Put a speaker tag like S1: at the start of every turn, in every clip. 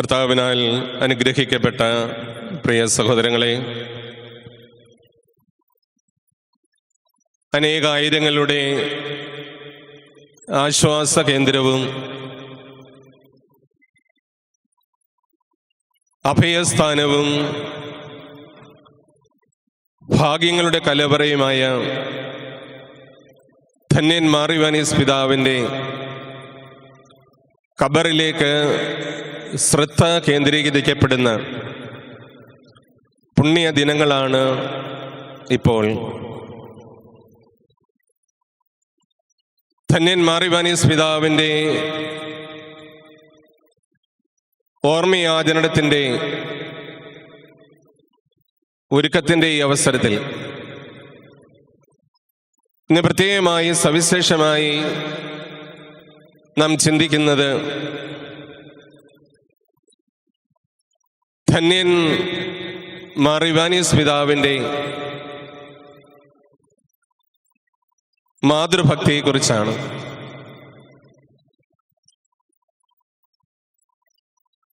S1: കർത്താവിനാൽ അനുഗ്രഹിക്കപ്പെട്ട പ്രിയ സഹോദരങ്ങളെ അനേകായിരങ്ങളുടെ ആശ്വാസ കേന്ദ്രവും അഭയസ്ഥാനവും ഭാഗ്യങ്ങളുടെ കലവറയുമായ ധന്യൻ മാറിവാനീസ് പിതാവിന്റെ ഖബറിലേക്ക് ശ്രദ്ധ കേന്ദ്രീകരിക്കപ്പെടുന്ന പുണ്യ ദിനങ്ങളാണ് ഇപ്പോൾ. ധന്യൻ മാറിവാനീസ് പിതാവിന്റെ ഓർമ്മയാചരണത്തിന്റെ ഒരുക്കത്തിന്റെ ഈ അവസരത്തിൽ ഇന്ന് പ്രത്യേകമായി സവിശേഷമായി നാം ചിന്തിക്കുന്നത് ധന്യൻ മാറിവാനീസ് പിതാവിന്റെ മാതൃഭക്തിയെക്കുറിച്ചാണ്.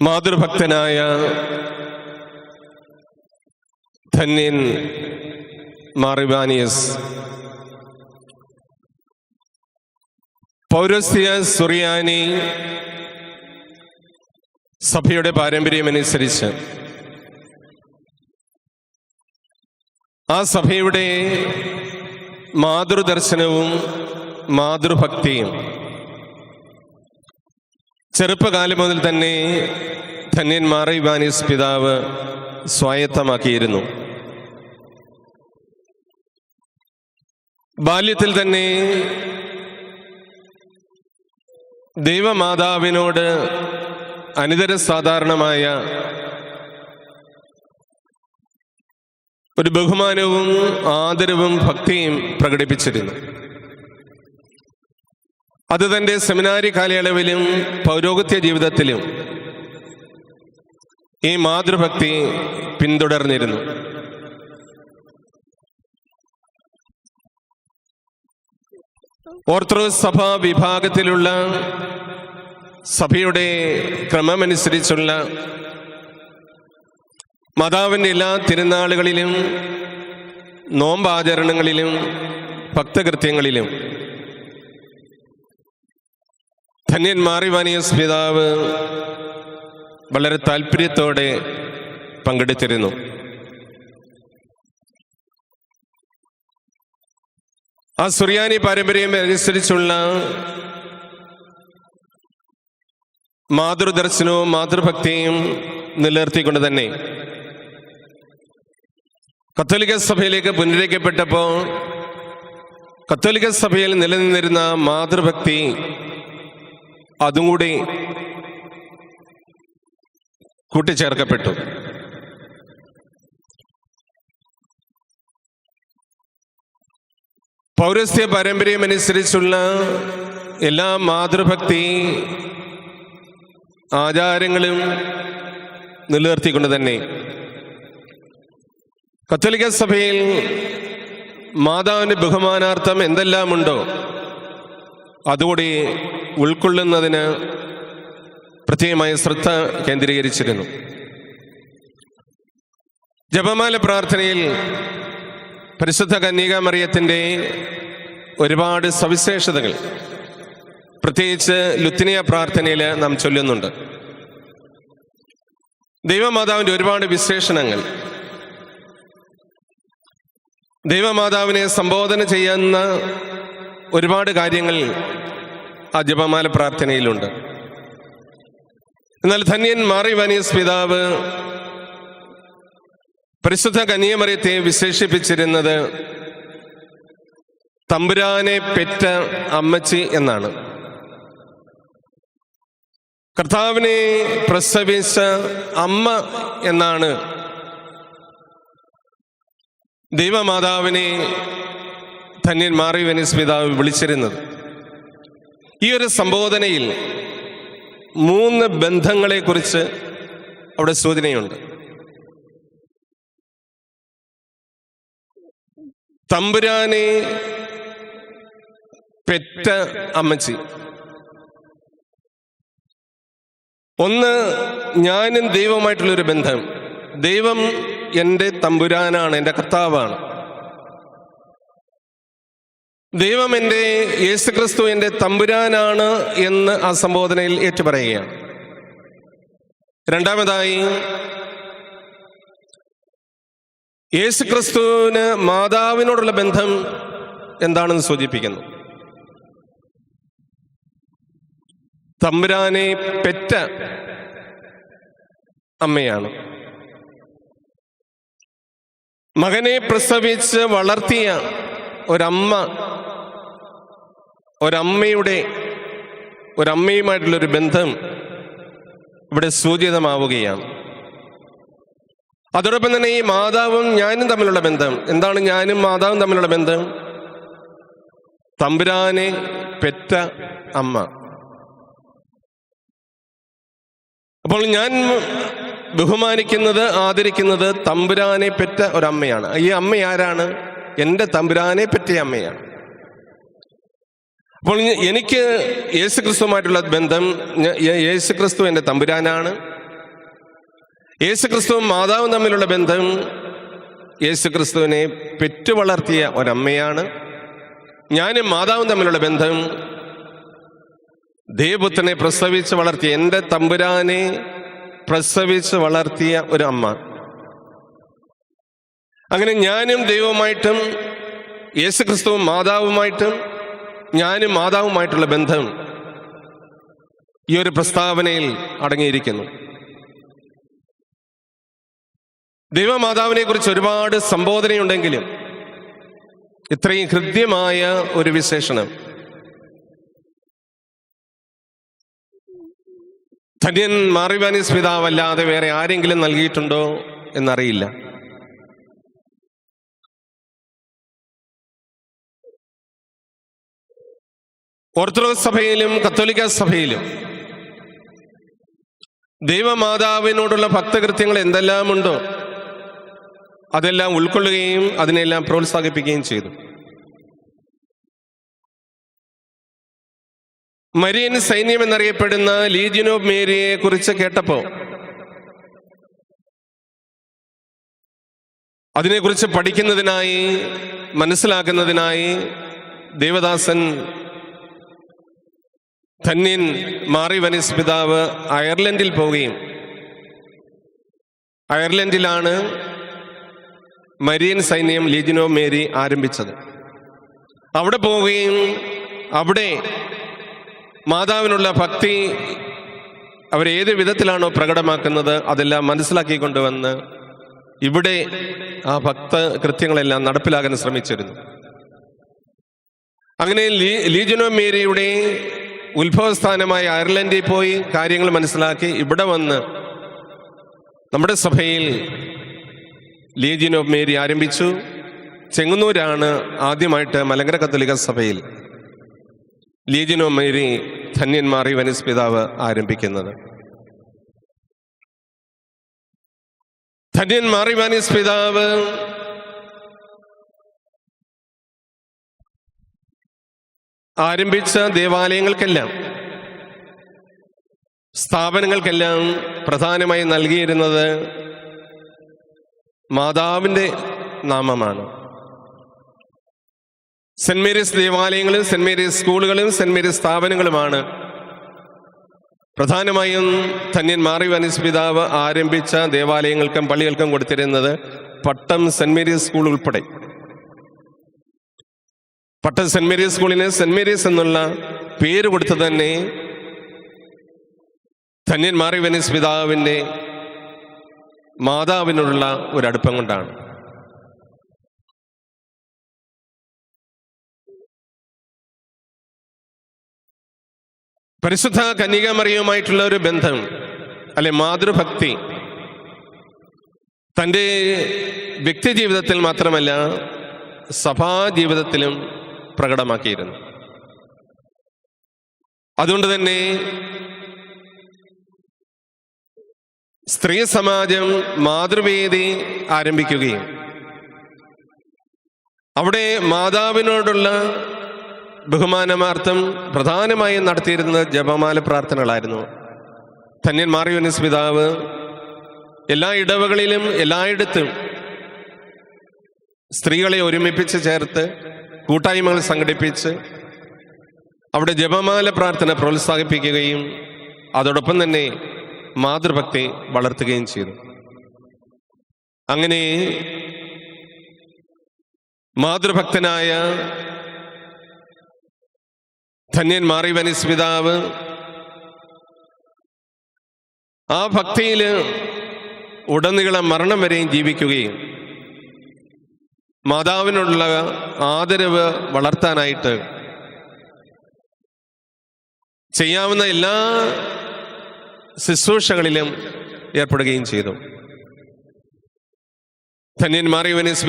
S1: മാതൃഭക്തനായ ധന്യൻ മാറിവാനിയസ് പൗരസ്യ സുറിയാനി സഭയുടെ പാരമ്പര്യമനുസരിച്ച് ആ സഭയുടെ മാതൃദർശനവും മാതൃഭക്തിയും ചെറുപ്പകാലം മുതൽ തന്നെ ധന്യൻ മാറിവാനിസ് പിതാവ് സ്വായത്തമാക്കിയിരുന്നു. ബാല്യത്തിൽ തന്നെ ദൈവമാതാവിനോട് അനിതര സാധാരണമായ ഒരു ബഹുമാനവും ആദരവും ഭക്തിയും പ്രകടിപ്പിച്ചിരുന്നു. അത് തന്റെ സെമിനാരി കാലയളവിലും പൗരോഗത്യ ജീവിതത്തിലും ഈ മാതൃഭക്തി പിന്തുടർന്നിരുന്നു. ഓർത്തഡോക്സ് സഭാ വിഭാഗത്തിലുള്ള സഭയുടെ ക്രമമനുസരിച്ചുള്ള മാതാവിന്റെ എല്ലാ തിരുനാളുകളിലും നോമ്പാചരണങ്ങളിലും ഭക്തകൃത്യങ്ങളിലും ധന്യൻ മാറിവാനിയസ് പിതാവ് വളരെ താല്പര്യത്തോടെ പങ്കെടുത്തിരുന്നു. ആ സുറിയാനി പാരമ്പര്യം അനുസരിച്ചുള്ള മാതൃദർശനവും മാതൃഭക്തിയും നിലനിർത്തിക്കൊണ്ട് തന്നെ കത്തോലിക്ക സഭയിലേക്ക് പുനരേക്കപ്പെട്ടപ്പോൾ കത്തോലിക്ക സഭയിൽ നിലനിന്നിരുന്ന മാതൃഭക്തി അതും കൂടി കൂട്ടിച്ചേർക്കപ്പെട്ടു. പൗരസ്ത്യ പാരമ്പര്യമനുസരിച്ചുള്ള എല്ലാ മാതൃഭക്തി ആചാരങ്ങളും നിലനിർത്തിക്കൊണ്ട് തന്നെ കത്തോലിക്ക സഭയിൽ മാതാവിന്റെ ബഹുമാനാർത്ഥം എന്തെല്ലാമുണ്ടോ അതുകൂടി ഉൾക്കൊള്ളുന്നതിന് പ്രത്യേകമായ ശ്രദ്ധ കേന്ദ്രീകരിച്ചിരുന്നു. ജപമാല പ്രാർത്ഥനയിൽ പരിശുദ്ധ കന്യകാമറിയത്തിന്റെ ഒരുപാട് സവിശേഷതകൾ പ്രത്യേകിച്ച് ലുത്തിനിയ പ്രാർത്ഥനയിൽ നാം ചൊല്ലുന്നുണ്ട്. ദൈവമാതാവിന്റെ ഒരുപാട് വിശേഷണങ്ങൾ. ദൈവമാതാവിനെ സംബോധന ചെയ്യുന്ന ഒരുപാട് കാര്യങ്ങൾ ആ ജപമാല പ്രാർത്ഥനയിലുണ്ട്. എന്നാൽ ധന്യൻ മാറി വനീസ് പിതാവ് പരിശുദ്ധ കന്യമറിയത്തെ വിശേഷിപ്പിച്ചിരുന്നത് തമ്പുരാനെ പെറ്റ അമ്മച്ചി എന്നാണ്. കർത്താവിനെ പ്രസവിച്ച അമ്മ എന്നാണ് ദൈവമാതാവിനെ ധന്യൻ മാറി വെനീസ് പിതാവ് വിളിച്ചിരുന്നത്. ഈ ഒരു സംബോധനയിൽ മൂന്ന് ബന്ധങ്ങളെക്കുറിച്ച് അവിടെ സൂചനയുണ്ട്. തമ്പുരാനെ പെറ്റ അമ്മച്ചി. ഒന്ന് ഞാനും ദൈവമായിട്ടുള്ളൊരു ബന്ധം. ദൈവം എന്റെ തമ്പുരാനാണ് എന്റെ കർത്താവാണ്. ദൈവം എന്റെ യേശുക്രിസ്തു എന്റെ തമ്പുരാനാണ് എന്ന് ആ സംബോധനയിൽ ഏറ്റുപറയുകയാണ്. രണ്ടാമതായി യേശുക്രിസ്തുവിന് മാതാവിനോടുള്ള ബന്ധം എന്താണെന്ന് സൂചിപ്പിക്കുന്നു. തമ്പുരാനെ പെറ്റ അമ്മയാണ്. മകനെ പ്രസവിച്ച് വളർത്തിയ ഒരമ്മ ഒരമ്മയുടെ ഒരമ്മയുമായിട്ടുള്ളൊരു ബന്ധം ഇവിടെ സൂചിതമാവുകയാണ്. അതോടൊപ്പം തന്നെ ഈ മാതാവും ഞാനും തമ്മിലുള്ള ബന്ധം. എന്താണ് ഞാനും മാതാവും തമ്മിലുള്ള ബന്ധം? തമ്പുരാനെ പെറ്റ അമ്മ. അപ്പോൾ ഞാൻ ബഹുമാനിക്കുന്നത് ആദരിക്കുന്നത് തമ്പുരാനെ പെറ്റ ഒരമ്മയാണ്. ഈ അമ്മ ആരാണ്? എന്റെ തമ്പുരാനെ പറ്റിയ അമ്മയാണ്. അപ്പോൾ എനിക്ക് യേശു ക്രിസ്തുമായിട്ടുള്ള ബന്ധം യേശു ക്രിസ്തു എന്റെ തമ്പുരാനാണ്. യേശുക്രിസ്തുവും മാതാവും തമ്മിലുള്ള ബന്ധം യേശു ക്രിസ്തുവിനെ പെറ്റു വളർത്തിയ ഒരമ്മയാണ്. ഞാനും മാതാവും തമ്മിലുള്ള ബന്ധം ദേവപുത്രനെ പ്രസവിച്ച് വളർത്തിയ എന്റെ തമ്പുരാനെ പ്രസവിച്ച് വളർത്തിയ ഒരു അമ്മ അങ്ങനെ ഞാനും ദൈവമായിട്ടും യേശുക്രിസ്തുവും മാതാവുമായിട്ടും ഞാനും മാതാവുമായിട്ടുള്ള ബന്ധം ഈ ഒരു പ്രസ്താവനയിൽ അടങ്ങിയിരിക്കുന്നു. ദൈവമാതാവിനെ കുറിച്ച് ഒരുപാട് സംബോധനയുണ്ടെങ്കിലും ഇത്രയും ഹൃദ്യമായ ഒരു വിശേഷണം ധന്യൻ മാറിവാനിസ് പിതാവല്ലാതെ വേറെ ആരെങ്കിലും നൽകിയിട്ടുണ്ടോ എന്നറിയില്ല. ഓർത്തഡോക്സ് സഭയിലും കത്തോലിക്ക സഭയിലും ദൈവമാതാവിനോടുള്ള ഭക്തകൃത്യങ്ങൾ എന്തെല്ലാമുണ്ടോ? അതെല്ലാം ഉൾക്കൊള്ളുകയും അതിനെല്ലാം പ്രോത്സാഹിപ്പിക്കുകയും ചെയ്തു. മരിയൻ സൈന്യം എന്നറിയപ്പെടുന്ന ലീജിയൻ ഓഫ് മേരിയെ കുറിച്ച് കേട്ടപ്പോ അതിനെക്കുറിച്ച് പഠിക്കുന്നതിനായി മനസ്സിലാക്കുന്നതിനായി ദേവദാസൻ ധന്യൻ മാറി വനിസ് പിതാവ് അയർലൻഡിൽ പോവുകയും അയർലൻഡിലാണ് മരിയൻ സൈന്യം ലീജിനോ മേരി ആരംഭിച്ചത്. അവിടെ പോവുകയും അവിടെ മാതാവിനുള്ള ഭക്തി അവരേത് വിധത്തിലാണോ പ്രകടമാക്കുന്നത് അതെല്ലാം മനസ്സിലാക്കി കൊണ്ടുവന്ന് ഇവിടെ ആ ഭക്ത കൃത്യങ്ങളെല്ലാം നടപ്പിലാകാൻ ശ്രമിച്ചിരുന്നു. അങ്ങനെ ലീജനോ മേരിയുടെ ഉത്ഭവസ്ഥാനമായ അയർലൻഡിൽ പോയി കാര്യങ്ങൾ മനസ്സിലാക്കി ഇവിടെ വന്ന് നമ്മുടെ സഭയിൽ ഓഫ് മേരി ആരംഭിച്ചു. ചെങ്ങന്നൂരാണ് ആദ്യമായിട്ട് മലങ്കര കത്തോലിക്ക സഭയിൽ ലീജിയൻ മേരി മേരി ധന്യന്മാറി വനിസ് പിതാവ് ആരംഭിക്കുന്നത്. ധന്യൻ മാറി വനിസ് പിതാവ്. ആരംഭിച്ച ദേവാലയങ്ങൾക്കെല്ലാം സ്ഥാപനങ്ങൾക്കെല്ലാം പ്രധാനമായി നൽകിയിരുന്നത് മാതാവിന്റെ നാമമാണ്. സെന്റ് മേരീസ് ദേവാലയങ്ങളും സെന്റ് മേരീസ് സ്കൂളുകളും സെന്റ് മേരീസ് സ്ഥാപനങ്ങളുമാണ്. പ്രധാനമായും ധന്യൻ മാറി വനിസ് പിതാവ് ആരംഭിച്ച ദേവാലയങ്ങൾക്കും പള്ളികൾക്കും കൊടുത്തിരുന്നത് പട്ടം സെന്റ് മേരീസ് സ്കൂൾ ഉൾപ്പെടെ. പട്ടം സെന്റ് മേരീസ് സ്കൂളിന് സെന്റ് മേരീസ് എന്നുള്ള പേര് കൊടുത്തു തന്നെ ധന്യൻ മാറി വനിസ് മാതാവിനുള്ള ഒരു അടുപ്പം കൊണ്ടാണ്. പരിശുദ്ധ കന്യകാമറിയുമായിട്ടുള്ള ഒരു ബന്ധം അല്ലെ മാതൃഭക്തി തന്റെ വ്യക്തി ജീവിതത്തിൽ മാത്രമല്ല സഭാ ജീവിതത്തിലും പ്രകടമാക്കിയിരുന്നു. അതുകൊണ്ട് തന്നെ സ്ത്രീ സമാജം മാതൃവേദി ആരംഭിക്കുകയും അവിടെ മാതാവിനോടുള്ള ബഹുമാനമാർത്ഥം പ്രധാനമായും നടത്തിയിരുന്ന ജപമാല പ്രാർത്ഥനകളായിരുന്നു. ധന്യൻ മാറിയുനിസ് പിതാവ് എല്ലാ ഇടവകളിലും എല്ലായിടത്തും സ്ത്രീകളെ ഒരുമിപ്പിച്ച് ചേർത്ത് കൂട്ടായ്മകൾ സംഘടിപ്പിച്ച് അവിടെ ജപമാല പ്രാർത്ഥന പ്രോത്സാഹിപ്പിക്കുകയും അതോടൊപ്പം തന്നെ മാതൃഭക്തി വളർത്തുകയും ചെയ്തു. അങ്ങനെ മാതൃഭക്തനായ ധന്യൻ മാറി വനിസ് പിതാവ്. ആ ഭക്തിയിൽ ഉടനീളം മരണം വരെയും ജീവിക്കുകയും മാതാവിനുള്ള ആദരവ് വളർത്താനായിട്ട് ചെയ്യാവുന്ന എല്ലാ ശുശ്രൂഷകളിലും ഏർപ്പെടുകയും ചെയ്തു. ധന്യൻ മാറി വനിസ്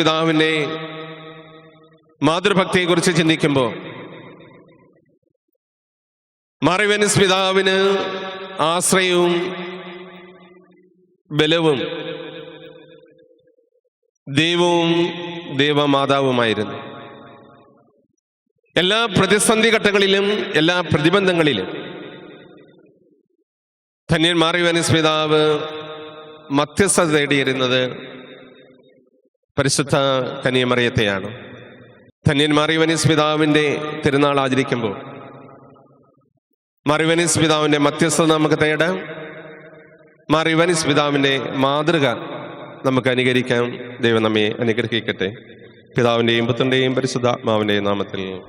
S1: മാതൃഭക്തിയെക്കുറിച്ച് ചിന്തിക്കുമ്പോൾ മാറിവനിസ് പിതാവിന് ആശ്രയവും ബലവും ദൈവവും ദൈവമാതാവുമായിരുന്നു. എല്ലാ പ്രതിസന്ധി ഘട്ടങ്ങളിലും എല്ലാ പ്രതിബന്ധങ്ങളിലും ധന്യൻ മാറിവനിസ് പിതാവ് മധ്യസ്ഥത തേടിയിരുന്നത് പരിശുദ്ധ കനിയമറിയത്തെയാണ്. ധന്യൻ മാറിവനിസ് പിതാവിന്റെ തിരുനാൾ ആചരിക്കുമ്പോൾ മറിവനിസ് പിതാവിന്റെ മധ്യസ്ഥത നമുക്ക് തേടാം. മറിവനിസ് പിതാവിന്റെ മാതൃക നമുക്ക് അനുകരിക്കാം. ദൈവം നമ്മെ അനുഗ്രഹിക്കട്ടെ. പിതാവിന്റെയും പുത്രന്റെയും പരിശുദ്ധാത്മാവിന്റെയും നാമത്തിൽ